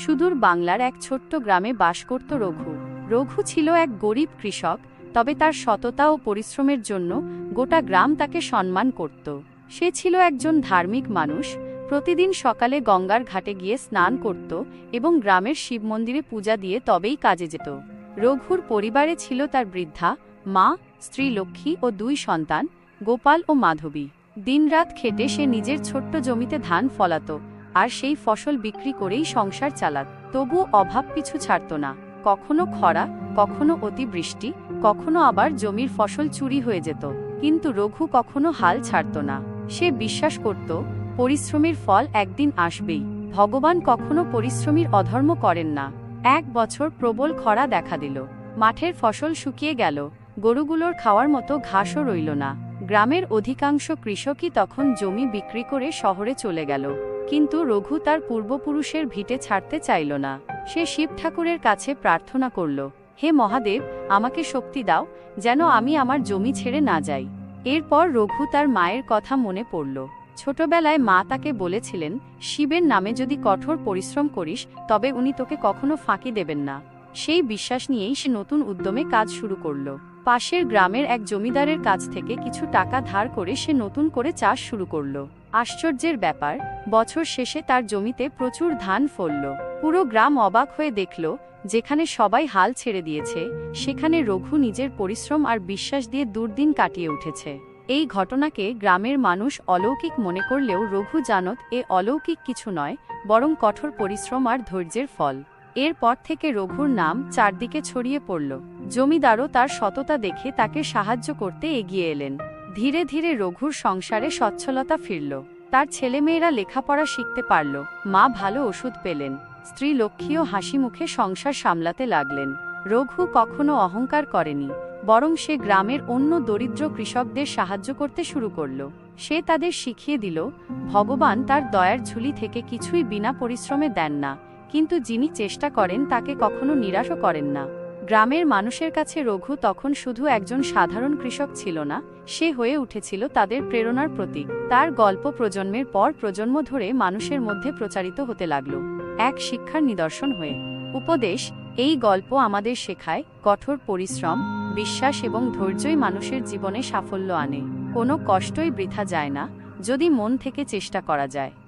সুদূর বাংলার এক ছোট্ট গ্রামে বাস করত রঘু। রঘু ছিল এক গরিব কৃষক, তবে তার সততা ও পরিশ্রমের জন্য গোটা গ্রাম তাকে সম্মান করত। সে ছিল একজন ধার্মিক মানুষ, প্রতিদিন সকালে গঙ্গার ঘাটে গিয়ে স্নান করত এবং গ্রামের শিব মন্দিরে পূজা দিয়ে তবেই কাজে যেত। রঘুর পরিবারে ছিল তার বৃদ্ধা, মা, স্ত্রী লক্ষ্মী ও দুই সন্তান, গোপাল ও মাধবী। দিনরাত খেটে সে নিজের ছোট্ট জমিতে ধান ফলাতো আর সেই ফসল বিক্রি করেই সংসার চালাত। তবু অভাব পিছু ছাড়ত না। কখনো খরা, কখনো অতিবৃষ্টি, কখনো আবার জমির ফসল চুরি হয়ে যেত। কিন্তু রঘু কখনো হাল ছাড়ত না। সে বিশ্বাস করত, পরিশ্রমের ফল একদিন আসবেই। ভগবান কখনো পরিশ্রমীর অধর্ম করেন না। এক বছর প্রবল খরা দেখা দিল। মাঠের ফসল শুকিয়ে গেল। গরুগুলোর খাওয়ার মতো ঘাসও রইল না। গ্রামের অধিকাংশ কৃষকই তখন জমি বিক্রি করে শহরে চলে গেল। কিন্তু রঘু তার পূর্বপুরুষের ভিটে ছাড়তে চাইল না। সে শিব ঠাকুরের কাছে প্রার্থনা করল, হে মহাদেব, আমাকে শক্তি দাও, যেন আমি আমার জমি ছেড়ে না যাই। এরপর রঘু তার মায়ের কথা মনে পড়ল। ছোটবেলায় মা তাকে বলেছিলেন, শিবের নামে যদি কঠোর পরিশ্রম করিস, তবে উনি তোকে কখনো ফাঁকি দেবেন না। সেই বিশ্বাস নিয়েই সে নতুন উদ্যমে কাজ শুরু করল। পাশের গ্রামের এক জমিদারের কাছ থেকে কিছু টাকা ধার করে সে নতুন করে চাষ শুরু করল। আশ্চর্যের ব্যাপার, বছর শেষে তার জমিতে প্রচুর ধান ফলল। পুরো গ্রাম অবাক হয়ে দেখল, যেখানে সবাই হাল ছেড়ে দিয়েছে, সেখানে রঘু নিজের পরিশ্রম আর বিশ্বাস দিয়ে দুর্দিন কাটিয়ে উঠেছে। এই ঘটনাকে গ্রামের মানুষ অলৌকিক মনে করলেও রঘু জানত, এ অলৌকিক কিছু নয়, বরং কঠোর পরিশ্রম আর ধৈর্যের ফল। এরপর থেকে রঘুর নাম চারদিকে ছড়িয়ে পড়ল। জমিদারও তার সততা দেখে তাকে সাহায্য করতে এগিয়ে এলেন। ধীরে ধীরে রঘুর সংসারে সচ্ছলতা ফিরল। তার ছেলেমেয়েরা লেখাপড়া শিখতে পারল। মা ভালো ওষুধ পেলেন। স্ত্রী লক্ষ্মীও হাসি মুখে সংসার সামলাতে লাগলেন। রঘু কখনো অহংকার করেনি, বরং সে গ্রামের অন্য দরিদ্র কৃষকদের সাহায্য করতে শুরু করল। সে তাদের শিখিয়ে দিল, ভগবান তার দয়ার ঝুলি থেকে কিছুই বিনা পরিশ্রমে দেন না। কিন্তু যিনি চেষ্টা করেন তাকে কখনো নিরাশও করেন না। গ্রামের মানুষের কাছে রঘু তখন শুধু একজন সাধারণ কৃষক ছিল না, সে হয়ে উঠেছিল তাদের প্রেরণার প্রতীক। তার গল্প প্রজন্মের পর প্রজন্ম ধরে মানুষের মধ্যে প্রচারিত হতে লাগল, এক শিক্ষার নিদর্শন হয়ে। উপদেশ, এই গল্প আমাদের শেখায় কঠোর পরিশ্রম, বিশ্বাস এবং ধৈর্যই মানুষের জীবনে সাফল্য আনে। কোনো কষ্টই বৃথা যায় না, যদি মন থেকে চেষ্টা করা যায়।